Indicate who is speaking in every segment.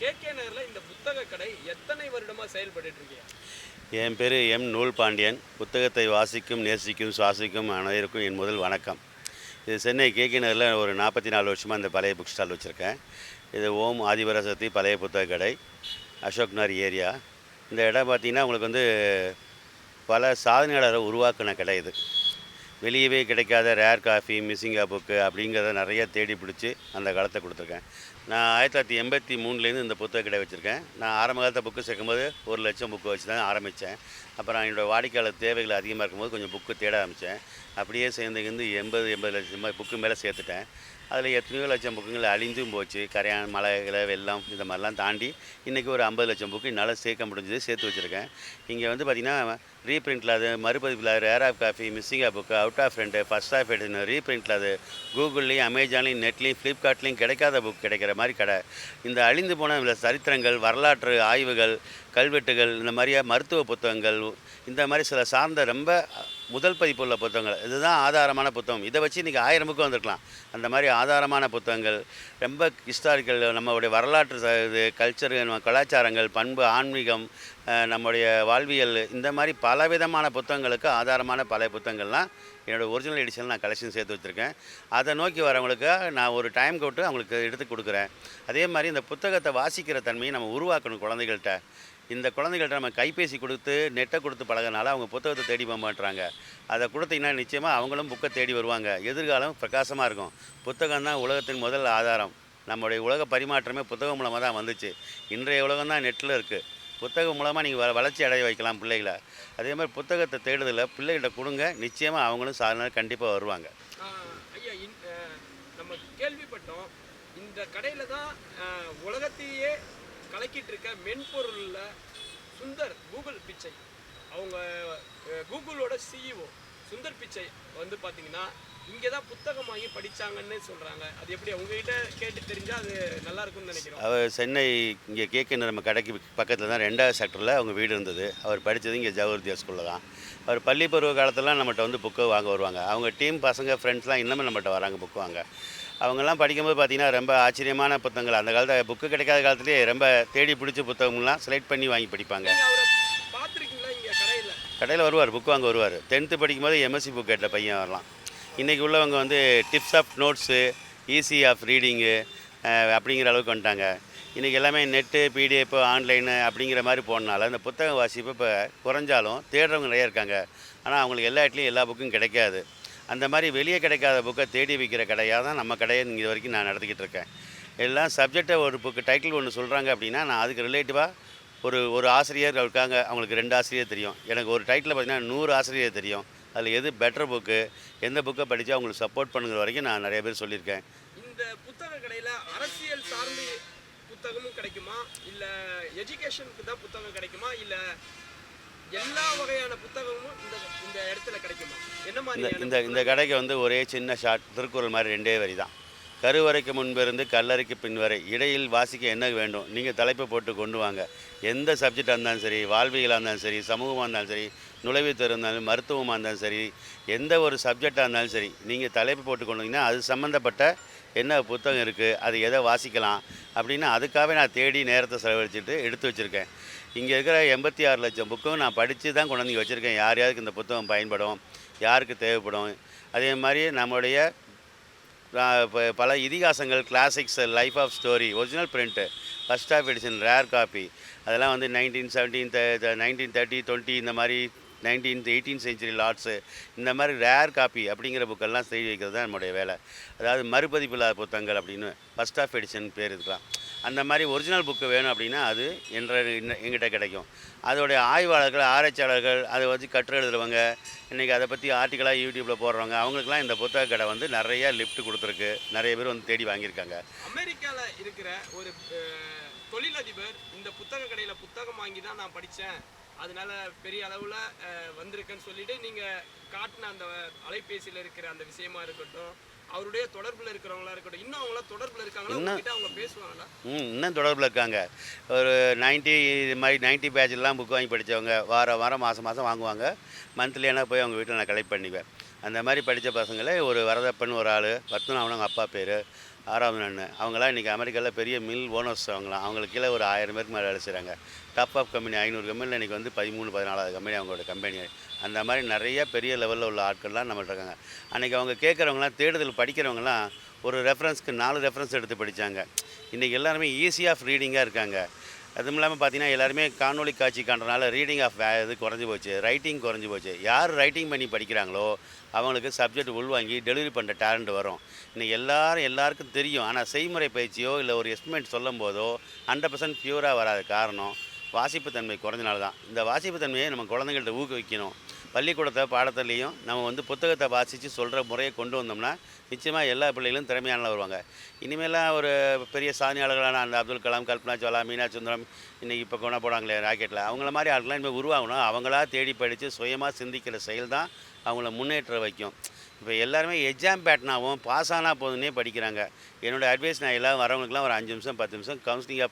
Speaker 1: K K இந்த புத்தக கடை எத்தனை வருடமாக செயல்பட்டு இருக்கீங்க
Speaker 2: என் பேர் எம். நூல் பாண்டியன் புத்தகத்தை வாசிக்கும் நேசிக்கும் சுவாசிக்கும் அனைவருக்கும் என் முதல் வணக்கம். இது சென்னை கேகே நகரில் ஒரு நாற்பத்தி நாலு வருஷமாக இந்த பழைய புக் ஸ்டால் வச்சுருக்கேன். இது ஓம் ஆதிபராசக்தி பழைய புத்தக கடை அசோக் நகர் ஏரியா. இந்த இடம் பார்த்திங்கன்னா உங்களுக்கு வந்து பல சாதனையாளரை உருவாக்கின கடை இது. வெளியவே கிடைக்காத ரேர் காஃபி மிஸ்ஸிங்கா புக்கு அப்படிங்கிறத நிறைய தேடி பிடிச்சி அந்த காலத்தை கொடுத்துருக்கேன். நான் ஆயிரத்தி தொள்ளாயிரத்தி எண்பத்தி மூணுலேருந்து இந்த புத்தக கடை வச்சுருக்கேன். நான் ஆரம்ப காலத்தில் புக்கு சேர்க்கும்போது ஒரு லட்சம் புக்கு வச்சு தான் ஆரம்பித்தேன். அப்புறம் என்னோடய வாடிக்கையாளர் தேவைகள் அதிகமாக இருக்கும்போது கொஞ்சம் புக்கு தேட ஆரம்பித்தேன். அப்படியே சேர்ந்துக்கிந்து எண்பது எண்பது லட்சம் புக்கு மேலே சேர்த்துட்டேன். அதில் எத்தனையோ லட்சம் புக்குங்கள் அழிந்தும் போச்சு. கரையான் மலைகளை வெள்ளம் இந்த மாதிரிலாம் தாண்டி இன்றைக்கி ஒரு ஐம்பது லட்சம் புக்கு என்னால் சேர்க்க முடிஞ்சது சேர்த்து வச்சுருக்கேன். இங்கே வந்து பார்த்திங்கன்னா ரீப்ரிண்டில் அது மறுபதிப்பில் rare of copy மிஸ்ஸிங்கா book out of print first of எடுத்து ரீப்ரிண்டில் அது கூகுள்லேயும் அமேசான்லேயும் நெட்லேயும் ஃப்ளிப்கார்ட்லேயும் கிடைக்காத புக் கிடைக்கிற மாதிரி கடை. இந்த அழிந்து போன இந்த சரித்திரங்கள் வரலாற்று ஆய்வுகள் கல்வெட்டுகள் இந்த மாதிரியா மருத்துவ புத்தகங்கள் இந்த மாதிரி சில சார்ந்த ரொம்ப முதல் பதிப்பு உள்ள புத்தகங்கள். இதுதான் ஆதாரமான புத்தகம். இதை வச்சு இன்றைக்கி ஆயிரம் புக்கு வந்திருக்கலாம். அந்த மாதிரி ஆதாரமான புத்தகங்கள் ரொம்ப ஹிஸ்டாரிக்கல் நம்மளுடைய வரலாற்று இது கல்ச்சர் கலாச்சாரங்கள் பண்பு ஆன்மீகம் நம்முடைய வாழ்வியல் இந்த மாதிரி பலவிதமான புத்தகங்களுக்கு ஆதாரமான பல புத்தகங்கள்லாம் என்னோடய ஒரிஜினல் எடிஷனில் நான் கலெக்ஷன் சேர்த்து வச்சுருக்கேன். அதை நோக்கி வரவங்களுக்கு நான் ஒரு டைம் விட்டு அவங்களுக்கு எடுத்து கொடுக்குறேன். அதே மாதிரி இந்த புத்தகத்தை வாசிக்கிற தன்மையை நம்ம உருவாக்கணும் குழந்தைகள்கிட்ட. இந்த குழந்தைகள்கிட்ட நம்ம கைபேசி கொடுத்து நெட்டை கொடுத்து பழகினால அவங்க புத்தகத்தை தேடி போக மாட்டுறாங்க. அதை கொடுத்தீங்கன்னா நிச்சயமாக அவங்களும் புக்கை தேடி வருவாங்க. எதிர்காலம் பிரகாசமாக இருக்கும். புத்தகம் தான் உலகத்தின் முதல் ஆதாரம். நம்முடைய உலக பரிமாற்றமே புத்தகம் மூலமாக தான் வந்துச்சு. இன்றைய உலகம் தான் நெட்டில் இருக்குது புத்தகம் மூலமாக நீங்கள் வ வளர்ச்சி அடைய வைக்கலாம் பிள்ளைகளை. அதே மாதிரி புத்தகத்தை தேடுதலில் பிள்ளைகிட்ட கொடுங்க. நிச்சயமாக அவங்களும் சாதனை கண்டிப்பாக வருவாங்க.
Speaker 1: நம்ம கேள்விப்பட்டோம். இந்த கடையில் தான் உலகத்தையே கலக்கிட்டு இருக்க மென்பொருளில் சுந்தர் கூகுள் பிச்சை. அவங்க கூகுளோட சிஇஓ சுந்தர் பிச்சை வந்து பார்த்தீங்கன்னா இங்கே தான் புத்தகம் வாங்கி படித்தாங்கன்னு சொல்கிறாங்க அது எப்படி அவங்ககிட்ட கேட்டு தெரிஞ்சால் அது நல்லா இருக்கும்னு நினைக்கிறோம்.
Speaker 2: அவர் சென்னை இங்கே கேட்க நம்ம கடைக்கு பக்கத்தில் தான் ரெண்டாவது செக்டரில் அவங்க வீடு இருந்தது. அவர் படித்தது இங்கே ஜவஹர்தியா ஸ்கூலில் தான். அவர் பள்ளி பருவ காலத்தில் நம்மகிட்ட வந்து புக்கு வாங்க வருவாங்க. அவங்க டீம் பசங்க ஃப்ரெண்ட்ஸ்லாம் இன்னமும் நம்மகிட்ட வராங்க புக்கு வாங்க. அவங்கெல்லாம் படிக்கும்போது பார்த்தீங்கன்னா ரொம்ப ஆச்சரியமான புத்தகங்கள். அந்த காலத்தில் புக்கு கிடைக்காத காலத்துலேயே ரொம்ப தேடி பிடிச்ச புத்தகம்லாம் செலக்ட் பண்ணி வாங்கி படிப்பாங்க.
Speaker 1: கடையில?
Speaker 2: கடையில் வருவார் புக்கு வாங்க வருவார். டென்த்து படிக்கும்போது எம்எஸ்சி புக் கேட்ட பையன் வரலாம். இன்றைக்கி உள்ளவங்க வந்து tips of notes easy of reading அப்படிங்கிற அளவுக்கு வந்துட்டாங்க. இன்றைக்கி எல்லாமே நெட்டு பிடிஎஃப் ஆன்லைனு அப்படிங்கிற மாதிரி போனனால இந்த புத்தக வாசிப்பு இப்போ குறைஞ்சாலும் தேடுறவங்க நிறைய இருக்காங்க. ஆனால் அவங்களுக்கு எல்லா இடத்துலையும் எல்லா புக்கும் கிடைக்காது. அந்த மாதிரி வெளியே கிடைக்காத புக்கை தேடி வைக்கிற கடையாக தான் நம்ம கடையை இது வரைக்கும் நான் நடத்திக்கிட்டு இருக்கேன். எல்லாம் சப்ஜெக்டை ஒரு புக்கு டைட்டில் ஒன்று சொல்கிறாங்க அப்படின்னா நான் அதுக்கு ரிலேட்டிவாக ஒரு ஒரு ஆசிரியர் இருக்காங்க. அவங்களுக்கு ரெண்டு ஆசிரியர் தெரியும். எனக்கு ஒரு டைட்டில் பார்த்தீங்கன்னா நூறு ஆசிரியர் தெரியும். அதில் எது பெட்டர் புக்கு எந்த புக்கை படித்து அவங்களுக்கு சப்போர்ட் பண்ணுங்கிற வரைக்கும் நான் நிறைய பேர் சொல்லியிருக்கேன்.
Speaker 1: இந்த புத்தக கடையில் அரசியல் சார்ந்து புத்தகமும் கிடைக்குமா? இல்லை எஜுகேஷனுக்கு தான் புத்தகம் கிடைக்குமா? இல்லை எல்லா வகையான புத்தகமும் இந்த இந்த இடத்துல கிடைக்குமா? என்ன
Speaker 2: இந்த
Speaker 1: மாதிரி
Speaker 2: இந்த இந்த கடைக்கு வந்து ஒரே சின்ன ஷார்ட் திருக்குறள் மாதிரி ரெண்டே வரி தான். கருவறைக்கு முன்பிருந்து கல்லறைக்கு பின் வரை இடையில் வாசிக்க என்ன வேண்டும்? நீங்கள் தலைப்பை போட்டு கொண்டு வாங்க. எந்த சப்ஜெக்டாக இருந்தாலும் சரி வாழ்வியலாக இருந்தாலும் சரி சமூகமாக இருந்தாலும் சரி நுழைவுத்துறை இருந்தாலும் மருத்துவமாக இருந்தாலும் சரி எந்த ஒரு சப்ஜெக்டாக இருந்தாலும் சரி நீங்கள் தலைப்பு போட்டு கொண்டு வந்தீங்கன்னா அது சம்மந்தப்பட்ட என்ன புத்தகம் இருக்குது அது எதை வாசிக்கலாம் அப்படின்னு அதுக்காகவே நான் தேடி நேரத்தை செலவழிச்சிட்டு எடுத்து வச்சுருக்கேன். இங்கே இருக்கிற எண்பத்தி ஆறு லட்சம் புக்கும் நான் படித்து தான் கொண்டு வந்து வச்சுருக்கேன். யார் யாருக்கு இந்த புத்தகம் பயன்படும் யாருக்கு தேவைப்படும். அதே மாதிரி நம்மளுடைய ப- பல இதிகாசங்கள் classics life of story original print first of edition rare copy அதெல்லாம் வந்து nineteen seventeen nineteen thirty twenty இந்த மாதிரி நைன்டீன்த் எயிட்டீன் செஞ்சுரி லாட்ஸு இந்த மாதிரி ரேர் காப்பி அப்படிங்கிற புக்கெல்லாம் செய்து வைக்கிறது தான் நம்மளுடைய வேலை. அதாவது மறுபதிப்பு இல்லாத புத்தகங்கள் அப்படின்னு ஃபஸ்ட் ஆஃப் எடிஷன் பேர் இருக்கலாம். அந்த மாதிரி ஒரிஜினல் புக்கு வேணும் அப்படின்னா அது என்ற எங்கிட்ட கிடைக்கும். அதோடைய ஆய்வாளர்கள் ஆராய்ச்சியாளர்கள் அதை வச்சு கற்று எழுதுறவங்க இன்றைக்கி அதை பற்றி ஆர்டிக்கலாக யூடியூப்பில் போடுறவங்க அவங்களுக்குலாம் இந்த புத்தக கடை வந்து நிறைய லிஃப்ட் கொடுத்துருக்கு. நிறைய பேர் வந்து தேடி வாங்கியிருக்காங்க.
Speaker 1: அமெரிக்காவில் இருக்கிற ஒரு தொழிலதிபர் இந்த புத்தக கடையில் புத்தகம் வாங்கி தான் நான் படித்தேன் அதனால பெரிய அளவுல வந்திருக்கேன்னு சொல்லிட்டு நீங்க காட்டின அந்த அலைபேசியில இருக்கிற அந்த விஷயமா இருக்கட்டும் அவருடைய தொடர்புல இருக்கிறவங்களா இருக்கட்டும் இன்னும் அவங்கள தொடர்புல இருக்காங்களா?
Speaker 2: இன்னும்
Speaker 1: அவங்க பேசுவாங்களா?
Speaker 2: ம் இன்னும் தொடர்பில் இருக்காங்க. ஒரு நைன்ட்டி இது மாதிரி நைன்ட்டி பேட்ச்லாம் புக் வாங்கி படித்தவங்க வாரம் வாரம் மாதம் மாதம் வாங்குவாங்க. மந்த்லியான போய் அவங்க வீட்டில் நான் கலெக்ட் பண்ணிக்குவேன் அந்த மாதிரி படித்த பசங்களே ஒரு வரதப்பன் ஒரு ஆள் அவங்க அப்பா பேர். ஆறாவது அண்ணன் அவங்களாம் இன்றைக்கி அமெரிக்காவில் பெரிய மில் ஓனர்ஸ் அவங்களாம் அவங்களுக்கு கீழே ஒரு ஆயிரம் பேருக்கு மேலே வேலை செய்கிறாங்க டாப் ஆஃப் கம்பெனி ஐநூறு கம்பெனியில் இன்றைக்கி வந்து பதிமூணு பதினாலாவது கம்பெனி அவங்களோட கம்பெனி அந்த மாதிரி நிறைய பெரிய லெவலில் உள்ள ஆட்கள்லாம் நம்மள்ட்ட இருக்காங்க. அன்றைக்கி அவங்க கேட்குறவங்களாம் தேடுதல் படிக்கிறவங்களாம் ஒரு ரெஃபரன்ஸ்க்கு நாலு ரெஃபரன்ஸ் எடுத்து படித்தாங்க இன்றைக்கி எல்லாருமே ஈஸி ஆஃப் ரீடிங்காக இருக்காங்க. அதுவும் இல்லாமல் பார்த்தீங்கன்னா எல்லாருமே காணொளி காட்சி காண்றதுனால ரீடிங் ஆஃப் இது குறைஞ்சி போச்சு ரைட்டிங் குறைஞ்சி போச்சு. யார் ரைட்டிங் பண்ணி படிக்கிறாங்களோ அவங்களுக்கு சப்ஜெக்ட் உள்வாங்கி டெலிவரி பண்ணுற டேலண்ட் வரும். இன்னைக்கு எல்லாரும் எல்லாருக்கும் தெரியும். ஆனால் செய்முறை பயிற்சியோ இல்லை ஒரு எஸ்டிமேட் சொல்லும் போதோ ஹண்ட்ரட் பர்சன்ட் பியூராக வராத காரணம் வாசிப்பு தன்மை குறைஞ்சனால தான். இந்த வாசிப்பு தன்மையை நம்ம குழந்தைங்கள்ட்ட ஊக்குவிக்கணும். பள்ளிக்கூடத்தை பாடத்துலேயும் நம்ம வந்து புத்தகத்தை வாசித்து சொல்கிற முறையை கொண்டு வந்தோம்னா நிச்சயமாக எல்லா பிள்ளைகளும் திறமையானலாம் வருவாங்க. இனிமேலாம் ஒரு பெரிய சாதனையாளர்களான அந்த அப்துல் கலாம் கல்பனா சோலா மீனா சுந்தரம் இன்றைக்கி இப்போ கொண்டு போடாங்களே ராக்கெட்டில் அவங்கள மாதிரி ஆட்கள்லாம் இனிமேல் உருவாகணும். அவங்களா தேடி படித்து சுயமாக சிந்திக்கிற செயல் தான் அவங்கள முன்னேற்ற வைக்கும். இப்போ எல்லாருமே எக்ஸாம் பேட்டனாகவும் பாஸ் ஆனால் போதுன்னே படிக்கிறாங்க. என்னோடய அட்வைஸ் நான் எல்லாம் வரவங்களுக்குலாம் ஒரு அஞ்சு நிமிஷம் பத்து நிமிஷம் கவுன்சிலிங்காக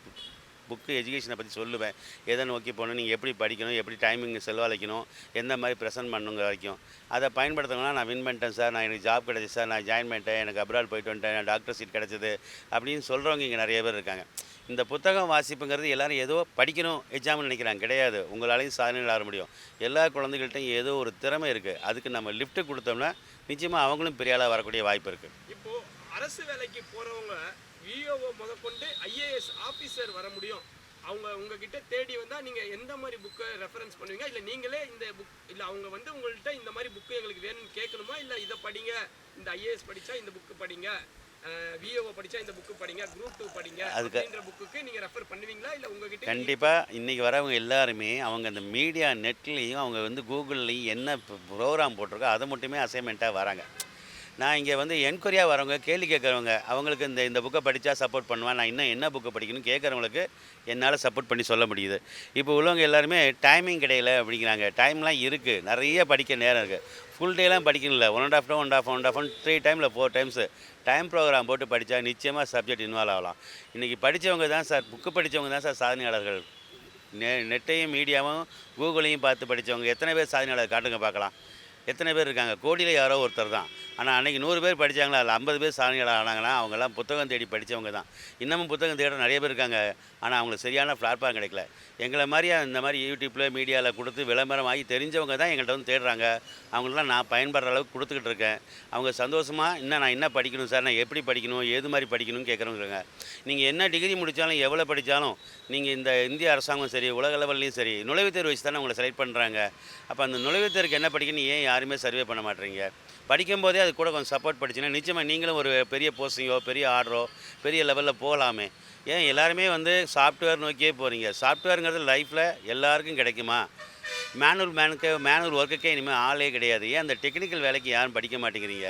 Speaker 2: புக்கு எஜுகேஷனை பற்றி சொல்லுவேன். எதை நோக்கி போகணும் நீங்கள் எப்படி படிக்கணும் எப்படி டைமிங் செலவழிக்கணும் எந்த மாதிரி ப்ரெசென்ட் பண்ணுங்கிற வரைக்கும். அதை பயன்படுத்தணும்னா நான் வின் பண்ணிட்டேன் சார் நான் எனக்கு ஜாப் கிடச்சி சார் நான் ஜாயின் பண்ணிட்டேன். எனக்கு அப்ராட் போயிட்டு வந்துட்டேன். எனக்கு டாக்டர் சீட் கிடச்சிது அப்படின்னு சொல்கிறவங்க இங்கே நிறைய பேர் இருக்காங்க. இந்த புத்தகம் வாசிப்புங்கிறது எல்லோரும் ஏதோ படிக்கணும் எக்ஸாம்னு நினைக்கிறாங்க. கிடையாது. உங்களாலையும் சாதனையில் ஆக முடியும். எல்லா குழந்தைகள்ட்டையும் ஏதோ ஒரு திறமை இருக்குது அதுக்கு நம்ம லிஃப்ட்டு கொடுத்தோம்னா நிச்சயமாக அவங்களும் பெரிய ஆளாக வரக்கூடிய வாய்ப்பு இருக்குது
Speaker 1: இப்போது அரசு வேலைக்கு போகிறவங்க விஓஓ முதற்கொண்டு ஐஏஎஸ் ஆபீசர் வர முடியும். அவங்க உங்ககிட்ட தேடி வந்தா நீங்க எந்த மாதிரி புக்கை ரெஃபரன்ஸ் பண்ணுவீங்க? இல்ல நீங்களே இந்த புக் இல்ல அவங்க வந்து உங்கள்கிட்ட இந்த மாதிரி புக்கு எங்களுக்கு வேணும்னு கேட்கணுமா? இல்ல இதை படிங்க. இந்த ஐஏஎஸ் படிச்சா இந்த புக்கு படிங்க. விஓஓ படிச்சா இந்த புக்கு படிங்க. குரூப் டூ படிங்க
Speaker 2: அதுக்கு-
Speaker 1: அப்படின்ற புக்குக்கு நீங்க ரெஃபர் பண்ணுவீங்களா? இல்ல உங்ககிட்ட
Speaker 2: கண்டிப்பாக இன்றைக்கி வரவங்க எல்லாருமே அவங்க அந்த மீடியா நெட்லேயும் அவங்க வந்து கூகுள்லேயும் என்ன ப்ரோக்ராம் போட்டிருக்கோ அதை மட்டுமே அசைன்மெண்ட்டாக வராங்க. நான் இங்கே வந்து என்கொயரியாக வரவங்க கேள்வி கேட்குறவங்க அவங்களுக்கு இந்த இந்த புக்கை படித்தா சப்போர்ட் பண்ணுவேன் நான் இன்னும் என்ன புக்கை படிக்கணும்னு கேட்குறவங்களுக்கு என்னால் சப்போர்ட் பண்ணி சொல்ல முடியுது. இப்போ உள்ளவங்க எல்லாருமே டைமிங் கிடையில அப்படிங்கிறாங்க. டைம்லாம் இருக்குது நிறைய படிக்க நேரம் இருக்குது ஃபுல் டேலாம் படிக்கணும்ல. One and of day one of one of one three டைமில் ஃபோர் டைம்ஸு டைம் ப்ரோக்ராம் போட்டு படித்தா நிச்சயமாக சப்ஜெக்ட் இன்வால்வ் ஆகலாம். இன்றைக்கி படித்தவங்க தான் சார் புக்கு படித்தவங்க தான் சார் சாதனையாளர்கள். நெ நெட்டையும் மீடியாவும் கூகுளையும் பார்த்து படித்தவங்க எத்தனை பேர் சாதனையாளர் காட்டுங்க பார்க்கலாம். எத்தனை பேர் இருக்காங்க? கோடியில் யாரோ ஒருத்தர் தான். ஆனால் அன்றைக்கி நூறு பேர் படித்தாங்களா அதில் ஐம்பது பேர் சாதனையாளர் ஆனாங்கன்னா அவங்கெல்லாம் புத்தகம் தேடி படித்தவங்க தான். இன்னமும் புத்தகம் தேட நிறைய பேர் இருக்காங்க. ஆனால் அவங்களுக்கு சரியான பிளாட்ஃபார்ம் கிடைக்கல. எங்களை மாதிரி இந்த மாதிரி யூடியூப்பில் மீடியாவில் கொடுத்து விளம்பரம் ஆகி தெரிஞ்சவங்க தான் எங்கள்கிட்ட வந்து தேடுறாங்க. அவங்களெலாம் நான் பயன்படுற அளவுக்கு கொடுத்துக்கிட்டு இருக்கேன். அவங்க சந்தோஷமாக இன்னும் நான் என்ன படிக்கணும் சார்? நான் எப்படி படிக்கணும்? ஏது மாதிரி படிக்கணும்னு கேட்குறவங்க நீங்கள் என்ன டிகிரி முடித்தாலும் எவ்வளோ படித்தாலும் நீங்கள் இந்த இந்திய அரசாங்கம் சரி உலக லெவல்லையும் சரி நுழைவுத் தேர்வு வச்சு தானே உங்களை செலக்ட் பண்ணுறாங்க அப்போ அந்த நுழைவுத் தேர்வுக்கு என்ன படிக்கணும்? ஏன் யாருமே சர்வே பண்ண மாட்டேறீங்க. படிக்கும்போதே அது கூட கொஞ்சம் சப்போர்ட் படிச்சுன்னா நிச்சயமாக நீங்களும் ஒரு பெரிய போஸ்டிங்கோ பெரிய ஆர்டரோ பெரிய லெவலில் போகலாமே. ஏன் எல்லாருமே வந்து சாஃப்ட்வேர் நோக்கியே போகிறீங்க சாஃப்ட்வேருங்கிறது லைஃப்பில் எல்லாருக்கும் கிடைக்குமா? மேனுவல் மேனுக்கு மேனுவல் ஒர்க்குக்கே இனிமேல் ஆளே கிடையாது. ஏன் அந்த டெக்னிக்கல் வேலைக்கு யாரும் படிக்க மாட்டேங்கிறீங்க?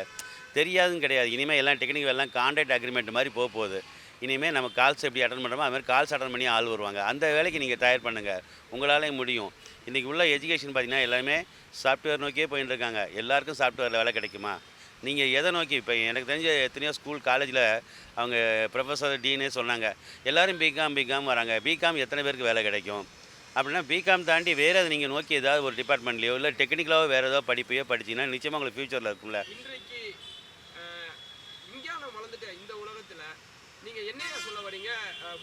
Speaker 2: தெரியாதுன்னு கிடையாது. இனிமேல் எல்லாம் டெக்னிக்கல் எல்லாம் கான்ட்ராக்ட் அக்ரிமெண்ட் மாதிரி போக போகுது. இனிமேல் நம்ம கால்ஸ் எப்படி அட்டன் பண்ணுறோமோ அதுமாதிரி கால்ஸ் அட்டன் பண்ணி ஆள் வருவாங்க. அந்த வேலைக்கு நீங்கள் தயார் பண்ணுங்கள் உங்களாலே முடியும். இன்றைக்கி உள்ள எஜுகேஷன் பார்த்திங்கன்னா எல்லாமே சாஃப்ட்வேர் நோக்கியே போயின்னு இருக்காங்க. எல்லாருக்கும் சாஃப்ட்வேரில் வேலை கிடைக்குமா? நீங்கள் எதை நோக்கி? இப்போ எனக்கு தெரிஞ்ச எத்தனையோ ஸ்கூல் காலேஜில் அவங்க ப்ரொஃபஸர் டீனே சொன்னாங்க. எல்லோரும் பிகாம் பிகாம் வராங்க. பிகாம் எத்தனை பேருக்கு வேலை கிடைக்கும்? அப்படின்னா பிகாம் தாண்டி வேறு அதை நீங்கள் நோக்கி ஏதாவது ஒரு டிபார்ட்மெண்ட்லையோ இல்லை டெக்னிக்கலாகவோ வேறு ஏதாவது படிப்பையோ படிச்சீங்கன்னா நிச்சயமாக உங்களுக்கு ஃப்யூச்சரில் இருக்கும்ல
Speaker 1: இன்றைக்கு அஹ், விஞ்ஞானம் வளர்ந்துட்ட இந்த உலகத்துல நீங்க என்னையா சொல்ல வரீங்க?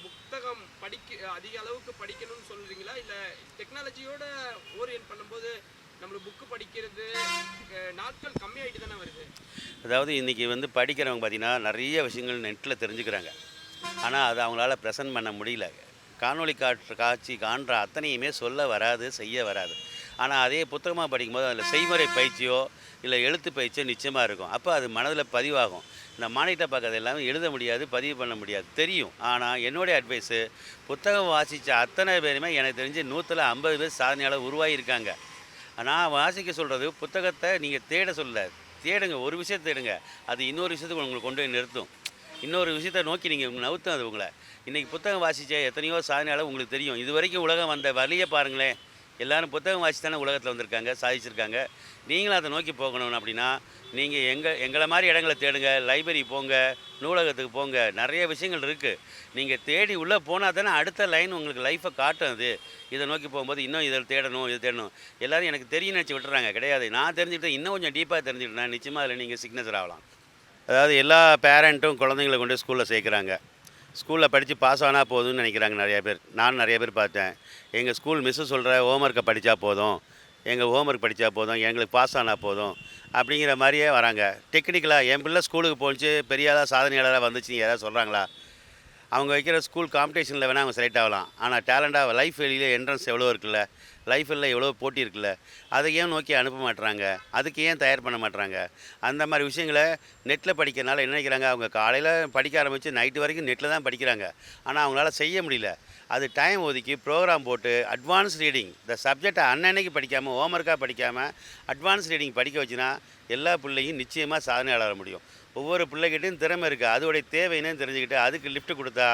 Speaker 1: புத்தகம் படிக்க அதிக அளவுக்கு படிக்கணும்னு சொல்றீங்களா? இல்ல டெக்னாலஜியோட ஓரியன்ட் பண்ணும்போது நம்மளுக்கு புக்கு படிக்கிறது நாட்கள் கம்மியாயிட்டு தானே வருது?
Speaker 2: அதாவது இன்றைக்கி வந்து படிக்கிறவங்க பார்த்தீங்கன்னா நிறைய விஷயங்கள் நெட்டில் தெரிஞ்சுக்கிறாங்க. ஆனால் அதை அவங்களால ப்ரெசன்ட் பண்ண முடியல. காணொளி காற்று காட்சி காண்ற அத்தனையுமே சொல்ல வராது செய்ய வராது. ஆனால் அதே புத்தகமாக படிக்கும்போது அதில் செய்முறை பயிற்சியோ இல்லை எழுத்து பயிற்சியோ நிச்சயமாக இருக்கும். அப்போ அது மனதில் பதிவாகும். இந்த மானிட்ட பார்க்கறது எல்லாமே எழுத முடியாது பதிவு பண்ண முடியாது. தெரியும். ஆனால் என்னுடைய அட்வைஸு புத்தகம் வாசித்த அத்தனை பேருமே எனக்கு தெரிஞ்சு நூற்றில் ஐம்பது பேர் சாதனையாளர் உருவாகியிருக்காங்க. நான் வாசிக்க சொல்கிறது புத்தகத்தை நீங்கள் தேட சொல்ல. தேடுங்க ஒரு விஷயத்தை தேடுங்க. அது இன்னொரு விஷயத்துக்கு உங்களுக்கு கொண்டு போய் நிறுத்தும். இன்னொரு விஷயத்தை நோக்கி நீங்கள் நவுத்தும் அது உங்களை. இன்றைக்கி புத்தகம் வாசித்த எத்தனையோ சாதனையாளர் உங்களுக்கு தெரியும். இது வரைக்கும் உலகம் வந்த வழியை பாருங்களேன். எல்லோரும் புத்தகம் வாசி தானே உலகத்தில் வந்திருக்காங்க சாதிச்சிருக்காங்க. நீங்களும் அதை நோக்கி போகணும் அப்படின்னா நீங்கள் எங்கள் எங்களை மாதிரி இடங்களை தேடுங்க லைப்ரரி போங்க நூலகத்துக்கு போங்க நிறைய விஷயங்கள் இருக்குது நீங்கள் தேடி உள்ளே போனால் தானே அடுத்த லைன் உங்களுக்கு லைஃப்பை காட்டும் அது. இதை நோக்கி போகும்போது இன்னும் இதை தேடணும் இதை தேடணும். எல்லாரும் எனக்கு தெரியும் நினச்சி விட்டுறாங்க கிடையாது. நான் தெரிஞ்சுக்கிட்டேன் இன்னும் கொஞ்சம் டீப்பாக தெரிஞ்சுக்கிட்டேன். நிச்சயமாக அதில் நீங்கள் சிக்னேச்சர் ஆகலாம். அதாவது எல்லா பேரண்ட்டும் குழந்தைங்களை கொண்டு ஸ்கூலில் சேர்க்குறாங்க. ஸ்கூலில் படித்து பாஸ் ஆனால் போதும்னு நினைக்கிறாங்க நிறைய பேர். நான் நிறைய பேர் பார்த்தேன். எங்கள் ஸ்கூல் மிஸ்ஸு சொல்கிற ஹோம்ஒர்க்கை படித்தா போதும். எங்கள் ஹோம்ஒர்க் படித்தா போதும். எங்களுக்கு பாஸ் ஆனால் போதும். அப்படிங்கிற மாதிரியே வராங்க. டெக்னிக்கலாக என் பிள்ளை ஸ்கூலுக்கு போச்சு பெரியாளாக சாதனையாளராக வந்துச்சு. யாராவது சொல்கிறாங்களா அவங்க வைக்கிற ஸ்கூல் காம்படிஷனில் வேணால் அவங்க செலக்ட் ஆகலாம். ஆனால் டேலண்டாக லைஃப் வெளியில் என்ட்ரன்ஸ் எவ்வளோ இருக்குல்ல? லைஃப்பில் எவ்வளோ போட்டி இருக்குல்ல அதை ஏன் நோக்கி அனுப்ப மாட்டுறாங்க அதுக்கு ஏன் தயார் பண்ண மாட்டுறாங்க அந்த மாதிரி விஷயங்களை நெட்டில் படிக்கிறனால என்ன நினைக்கிறாங்க? அவங்க காலையில் படிக்க ஆரம்பித்து நைட்டு வரைக்கும் நெட்டில் தான் படிக்கிறாங்க. ஆனால் அவங்களால செய்ய முடியல. அது டைம் ஒதுக்கி ப்ரோக்ராம் போட்டு அட்வான்ஸ் ரீடிங் இந்த சப்ஜெக்டை அன்னன்னைக்கு படிக்காமல் ஹோம்ஒர்க்காக படிக்காமல் அட்வான்ஸ் ரீடிங் படிக்க வச்சுன்னா எல்லா பிள்ளையும் நிச்சயமாக சாதனையாளர் முடியும். ஒவ்வொரு பிள்ளைகிட்டையும் திறமை இருக்குது அதோடைய தேவைன்னு தெரிஞ்சுக்கிட்டு அதுக்கு லிஃப்ட் கொடுத்தா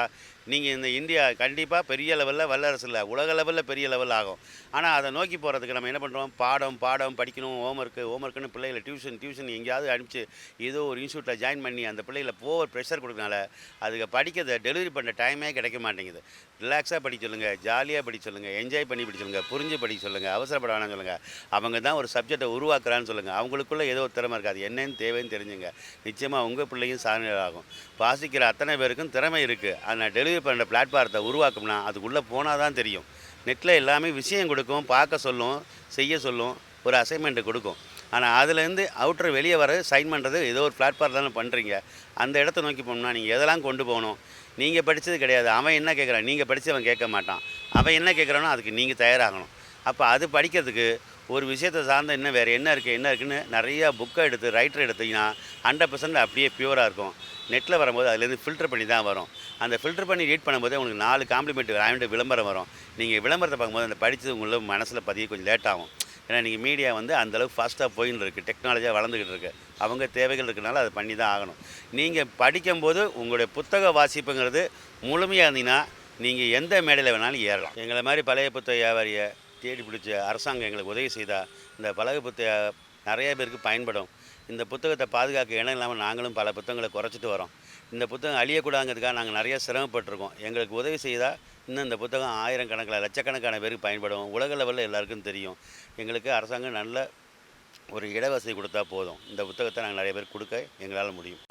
Speaker 2: நீங்கள் இந்த இந்தியா கண்டிப்பாக பெரிய லெவலில் வல்லரசு இல்லை. உலக லெவலில் பெரிய லெவல் ஆகும். ஆனால் அதை நோக்கி போகிறதுக்கு நம்ம என்ன பண்ணுறோம் பாடம் பாடம் படிக்கணும் ஹோம்ஒர்க்கு ஹோம்ஒர்க்குன்னு பிள்ளைகளை டியூஷன் டியூஷன் எங்கேயாவது அனுப்பிச்சு ஏதோ ஒரு இன்ஸ்டியூட்டில் ஜாயின் பண்ணி அந்த பிள்ளைகளை ஓவர் ப்ரெஷர் கொடுக்கனால அதுக்கு படிக்கிறத டெலிவரி பண்ணுற டைமே கிடைக்க மாட்டேங்குது. ரிலாக்ஸாக படிக்க சொல்லுங்கள் ஜாலியாக படிக்க சொல்லுங்கள் என்ஜாய் பண்ணி படிக்க சொல்லுங்கள் புரிஞ்சு படிக்க சொல்லுங்கள் அவசரப்பட வேணாம்னு சொல்லுங்கள் அவங்க தான் ஒரு சப்ஜெக்டை உருவாக்குறான்னு சொல்லுங்கள் அவங்களுக்குள்ளே ஏதோ ஒரு திறமை இருக்காது. என்னன்னு தேவைன்னு தெரிஞ்சுங்க. நிச்சயமாக உங்கள் பிள்ளையும் சாதனை ஆகும் வாசிக்கிற அத்தனை பேருக்கும் திறமை இருக்குது ஆனால் டெலிவரி பண்ணுற பிளாட்ஃபாரத்தை உருவாக்கும்னா அதுக்குள்ளே போனால் தான் தெரியும். நெட்டில் எல்லாமே விஷயம் கொடுக்கும் பார்க்க சொல்லும் செய்ய சொல்லும் ஒரு அசைன்மெண்ட்டு கொடுக்கும். ஆனால் அதுலேருந்து அவுட்டர் வெளியே வர சைன் பண்ணுறது ஏதோ ஒரு பிளாட்ஃபார்ம் தானே பண்ணுறீங்க அந்த இடத்த நோக்கி போகணும்னா நீங்கள் எதெல்லாம் கொண்டு போகணும்? நீங்கள் படித்தது கிடையாது. அவன் என்ன கேட்குறான்? நீங்கள் படித்து அவன் கேட்க மாட்டான். அவன் என்ன கேட்குறானோ அதுக்கு நீங்கள் தயாராகணும். அப்போ அது படிக்கிறதுக்கு ஒரு விஷயத்தை சார்ந்த இன்னும் வேறு என்ன இருக்குது என்ன இருக்குன்னு நிறையா புக்கை எடுத்து ரைட்டர் எடுத்தீங்கன்னா ஹண்ட்ரட் பர்சன்ட் அப்படியே பியூராக இருக்கும். நெட்டில் வரும்போது அதுலேருந்து ஃபில்டர் பண்ணி தான் வரும். அந்த ஃபில்டர் பண்ணி ரீட் பண்ணும்போது உங்களுக்கு நாலு காம்ப்ளிமெண்ட் வாங்கிட்டு விளம்பரம் வரும். நீங்கள் விளம்பரத்தை பார்க்கும்போது அந்த படித்தது உங்களுக்கு மனசில் பதிய கொஞ்சம் லேட் ஆகும். ஏன்னா நீங்கள் மீடியா வந்து அந்தளவுக்கு ஃபாஸ்ட்டாக போயின்னு இருக்குது டெக்னாலஜியாக வளர்ந்துக்கிட்டு இருக்குது அவங்க தேவைகள் இருக்கனால அதை பண்ணி தான் ஆகணும். நீங்கள் படிக்கும்போது உங்களுடைய புத்தக வாசிப்புங்கிறது முழுமையாக இருந்தீங்கன்னா நீங்கள் எந்த மேடையில் வேணாலும் ஏறலாம். எங்களை மாதிரி பழைய புத்தக வியாபாரியை தேடி பிடிச்ச அரசாங்கம் எங்களுக்கு உதவி செய்தால் இந்த பழக புத்தக நிறைய பேருக்கு பயன்படும். இந்த புத்தகத்தை பாதுகாக்க இடம் இல்லாமல் நாங்களும் பல புத்தகங்களை குறைச்சிட்டு வரோம். இந்த புத்தகம் அழியக்கூடாங்கிறதுக்காக நாங்கள் நிறைய சிரமப்பட்டிருக்கோம். எங்களுக்கு உதவி செய்தால் இன்னும் இந்த புத்தகம் ஆயிரம் கணக்கில் லட்சக்கணக்கான பேருக்கு பயன்படும். உலக லெவலில் எல்லாருக்கும் தெரியும். எங்களுக்கு அரசாங்கம் நல்ல ஒரு இடவசதி கொடுத்தா போதும். இந்த புத்தகத்தை நாங்கள் நிறைய பேர் கொடுக்க எங்களால் முடியும்.